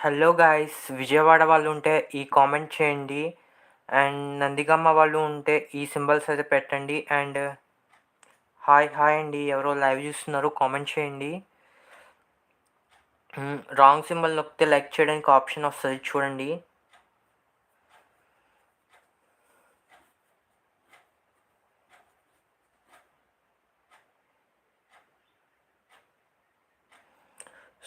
Hello guys Vijayawada వాళ్ళు ఉంటే ఈ కామెంట్ చేయండి. అండ్ నందిగమ్మ వాళ్ళు ఉంటే ఈ సింబల్స్ అయితే పెట్టండి. అండ్ హాయ్ హాయ్ అండి. ఎవరో లైవ్ చూస్తున్నారు కామెంట్ చేయండి. రాంగ్ సింబల్ నొక్కితే లైక్ చేయడానికి ఆప్షన్ వస్తుంది చూడండి.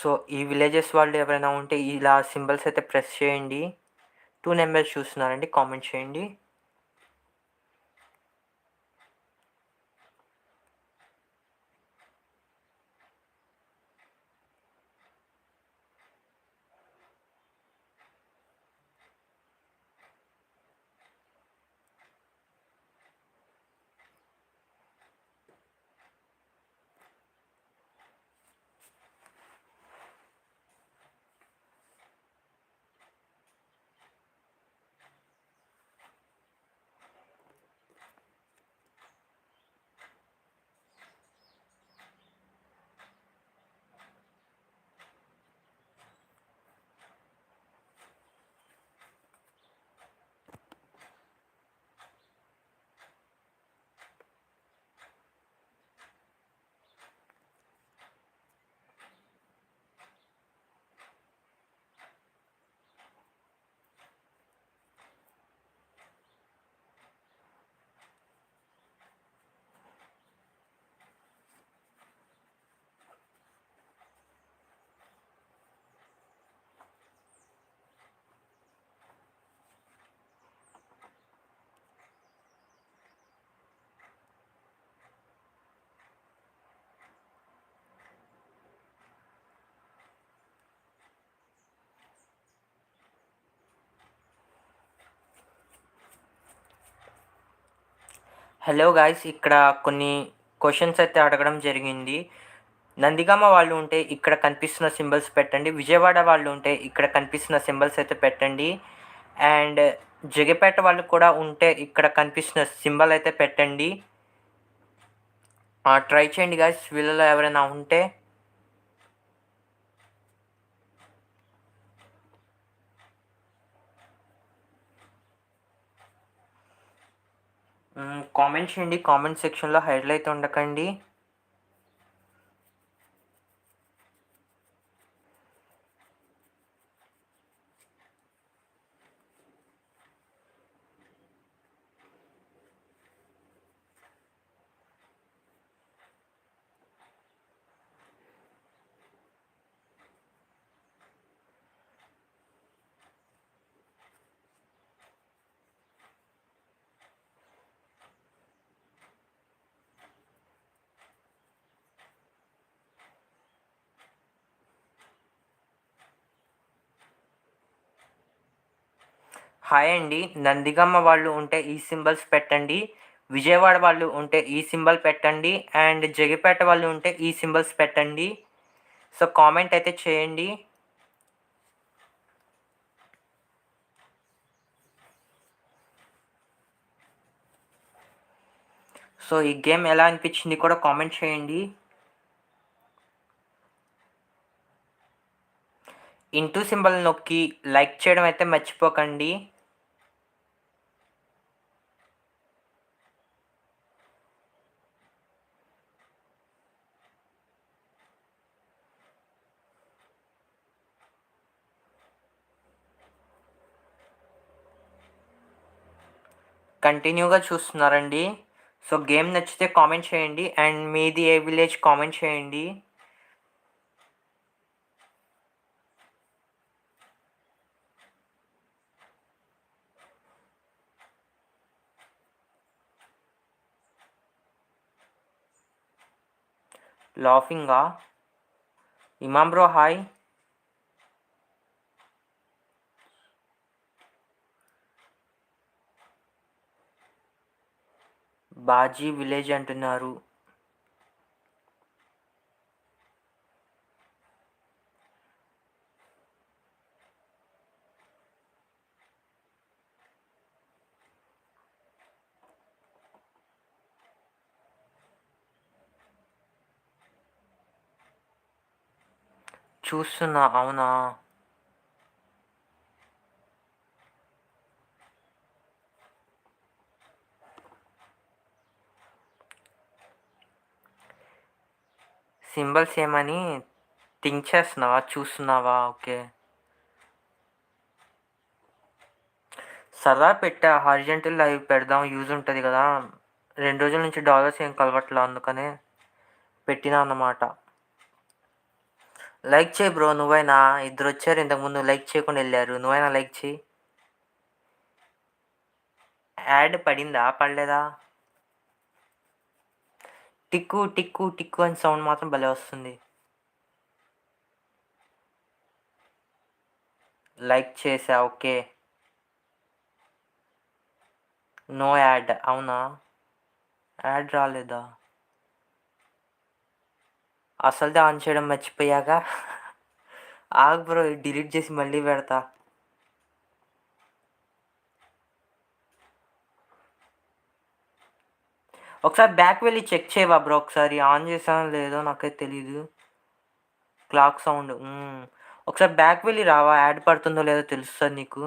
సో ఈ విలేజెస్ వాళ్ళు ఎవరైనా ఉంటే ఇలా సింబల్స్ అయితే ప్రెస్ చేయండి. టూ నెంబర్స్ చూస్తున్నారండి కామెంట్ చేయండి. హలో గాయస్ ఇక్కడ కొన్ని క్వశ్చన్స్ అయితే అడగడం జరిగింది. నందిగామ వాళ్ళు ఉంటే ఇక్కడ కనిపిస్తున్న సింబల్స్ పెట్టండి. విజయవాడ వాళ్ళు ఉంటే ఇక్కడ కనిపిస్తున్న సింబల్స్ అయితే పెట్టండి. అండ్ జగపేట వాళ్ళు కూడా ఉంటే ఇక్కడ కనిపిస్తున్న సింబల్ అయితే పెట్టండి. ట్రై చేయండి గాయస్. వీళ్ళలో ఎవరైనా ఉంటే కామెంట్ చేయండి. కామెంట్ సెక్షన్లో హైలైట్ ఉండకండి. హాయ్ అండి. నందిగమ్మ వాళ్ళు ఉంటే ఈ సింబల్స్ పెట్టండి. విజయవాడ వాళ్ళు ఉంటే ఈ సింబల్ పెట్టండి. అండ్ జగిపేట వాళ్ళు ఉంటే ఈ సింబల్స్ పెట్టండి. సో కామెంట్ అయితే చేయండి. సో ఈ గేమ్ ఎలా అనిపించింది కూడా కామెంట్ చేయండి. ఇంటూ సింబల్ నొక్కి లైక్ చేయడం అయితే మర్చిపోకండి. కంటిన్యూగా చూస్తున్నారండి. సో గేమ్ నచ్చితే కామెంట్ చేయండి. అండ్ మీది ఏ విలేజ్ కామెంట్ చేయండి. లాఫింగా. Imam bro hi. Baji village అంటున్నారు. చూస్తున్నా అవునా? సింబల్స్ ఏమని థింక్ చేస్తున్నావా? చూస్తున్నావా? ఓకే. సరదా పెట్టా. హారిజెంటల్ లైవ్ పెడదాం. యూజ్ ఉంటుంది కదా. రెండు రోజుల నుంచి డాలర్స్ ఏం కలవట్లా? అందుకనే పెట్టినా అన్నమాట. లైక్ చేయి బ్రో. నువ్వైనా ఇద్దరు వచ్చారు ఇంతకుముందు. లైక్ చేయకుండా వెళ్ళారు. నువ్వైనా లైక్ చేయి. యాడ్ పడిందా? పడలేదా? టిక్కు టిక్కు టిక్కు అని సౌండ్ మాత్రం భలే వస్తుంది. లైక్ చేసా ఓకే. నో యాడ్ అవునా? యాడ్ రాలేదా? అసలుదే ఆన్ చేయడం మర్చిపోయాక ఆగు బ్రో డిలీట్ చేసి మళ్ళీ పెడతా. ఒకసారి బ్యాక్ వెళ్ళి చెక్ చేయవా బ్రో ఒకసారి ఆన్ చేసానో లేదో నాకైతే తెలీదు. Clock sound hmm. ఒకసారి బ్యాక్ వెళ్ళి రావా? యాడ్ పడుతుందో లేదో తెలుస్తుంది నీకు.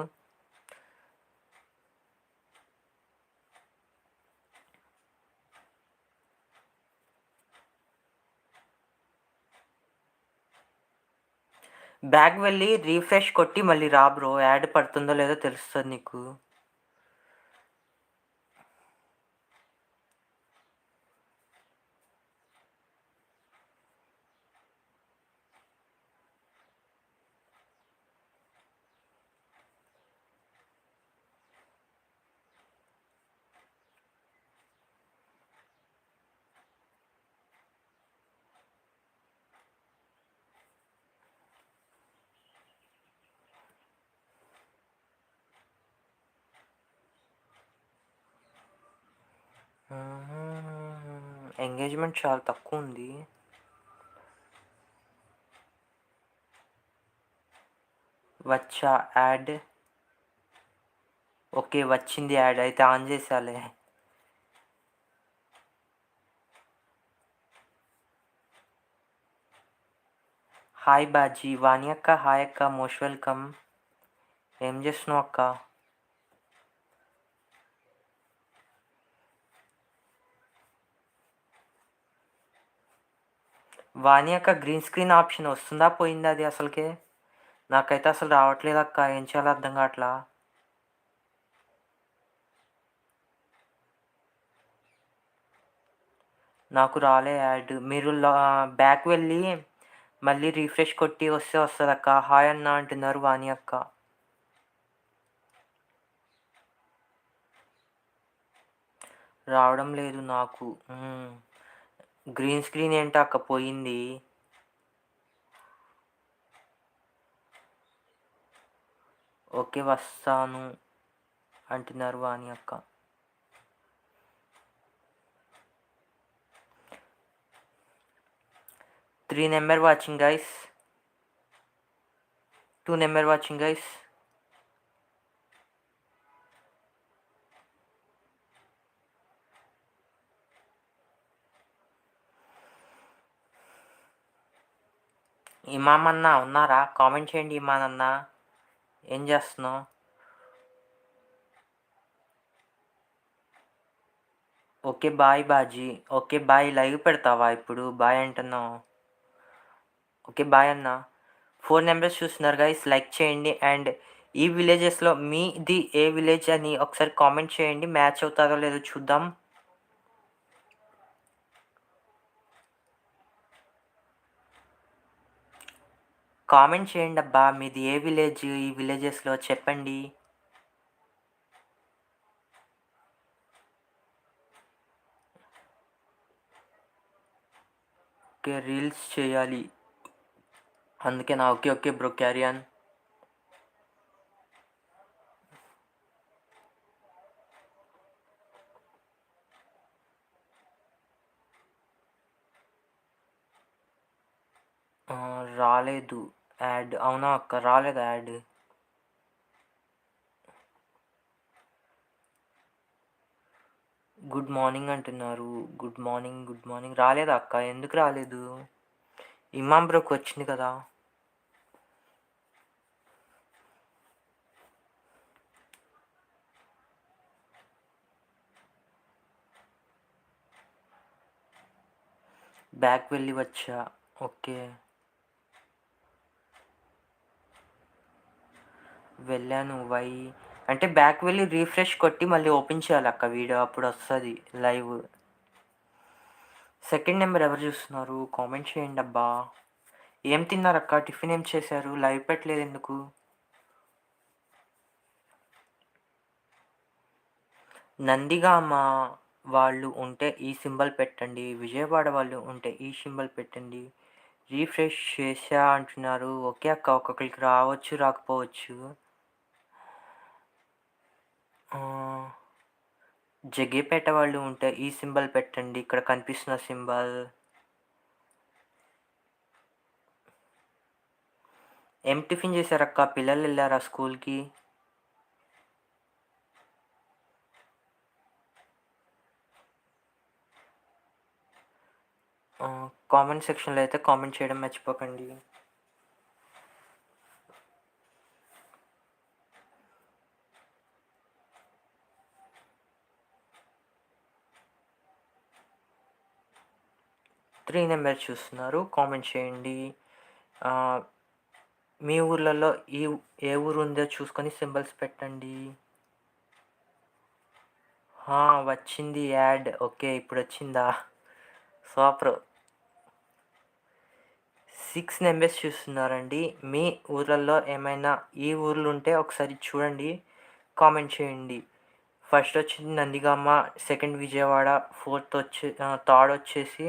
బ్యాక్ వెళ్ళి రీఫ్రెష్ కొట్టి మళ్ళీ రా బ్రో యాడ్ పడుతుందో లేదో తెలుస్తుంది నీకు. ఎంగేజ్మెంట్ చాలా తక్కువ ఉంది వచ్చా యాడ్ ఓకే వచ్చింది యాడ్ అయితే ఆన్ చేసాలే హాయ్ బాజీ వాణి అక్క హాయ్ అక్క మోస్ట్ వెల్కమ్ ఏం చేస్తున్నావు అక్క వాణి అక్క గ్రీన్ స్క్రీన్ ఆప్షన్ వస్తుందా పోయిందా అది అసలుకే? నాకైతే అసలు రావట్లేదు అక్క ఏం చేయాలో అర్థం కావట్లా? నాకు రాలే యాడ్. మీరు బ్యాక్ వెళ్ళి మళ్ళీ రీఫ్రెష్ కొట్టి వస్తే వస్తుంది అక్క. హాయ్ అన్న అంటున్నారు వాణి అక్క. రావడం లేదు నాకు. గ్రీన్ స్క్రీన్ ఏంటో అక్క? పోయింది. ఓకే వస్తాను అంటున్నారు వాణి అక్క. Three number watching guys two number watching guys Imam అన్న ఉన్నారా? కామెంట్ చేయండి ఇమాన్ అన్న ఏం చేస్తున్నావు? Okay bye Baji. Okay bye. Live పెడతావా ఇప్పుడు? బాయ్ అంటున్నావు. ఓకే బాయ్ అన్న. ఫోర్ నెంబర్స్ చూస్తున్నారు గైస్ లైక్ చేయండి. అండ్ ఈ విలేజెస్లో మీది ఏ విలేజ్ అని ఒకసారి కామెంట్ చేయండి. మ్యాచ్ అవుతారో లేదో చూద్దాం. కామెంట్ చేయండి అబ్బా. మీది ఏ విలేజ్? ఈ విలేజెస్లో చెప్పండి. ఓకే రీల్స్ చేయాలి. అందుకే నా ఓకే ఓకే బ్రో క్యారియన్ రాలేదు. యాడ్? అవునా అక్క రాలేదు యాడ్? గుడ్ మార్నింగ్ అంటున్నారు. Good morning good morning. రాలేదు అక్క? ఎందుకు రాలేదు? ఇమాం బ్రోకి వచ్చింది కదా. బ్యాక్ వెళ్ళి వచ్చా? ఓకే. వెళ్ళాను వై అంటే బ్యాక్ వెళ్ళి రీఫ్రెష్ కొట్టి మళ్ళీ ఓపెన్ చేయాలి అక్క వీడియో అప్పుడు వస్తుంది లైవ్ సెకండ్ నెంబర్ ఎవరు చూస్తున్నారు? కామెంట్ చేయండి అబ్బా. ఏం తిన్నారు అక్క? టిఫిన్ ఏం చేశారు? లైవ్ పెట్టలేదు ఎందుకు? నందిగామ వాళ్ళు ఉంటే ఈ సింబల్ పెట్టండి. విజయవాడ వాళ్ళు ఉంటే ఈ సింబల్ పెట్టండి. రీఫ్రెష్ చేశా అంటున్నారు. ఓకే అక్క ఒక్కొక్కరికి రావచ్చు రాకపోవచ్చు. జగ్గేపేట వాళ్ళు ఉంటే ఈ సింబల్ పెట్టండి. ఇక్కడ కనిపిస్తున్న సింబల్. ఏం టిఫిన్ చేశారక్క? పిల్లలు వెళ్ళారా స్కూల్కి? కామెంట్ సెక్షన్లో అయితే కామెంట్ చేయడం మర్చిపోకండి. త్రీ నెంబర్ చూస్తున్నారు. కామెంట్ చేయండి. మీ ఊర్లలో ఈ ఏ ఊరు ఉందో చూసుకొని సింబల్స్ పెట్టండి. వచ్చింది యాడ్. ఓకే ఇప్పుడు వచ్చిందా? సూపర్ సిక్స్ నెంబర్స్ చూస్తున్నారండి. మీ ఊర్లలో ఏమైనా ఈ ఊర్లు ఉంటే ఒకసారి చూడండి. కామెంట్ చేయండి. ఫస్ట్ వచ్చింది నందిగామ సెకండ్ విజయవాడ ఫోర్త్ వచ్చి థర్డ్ వచ్చేసి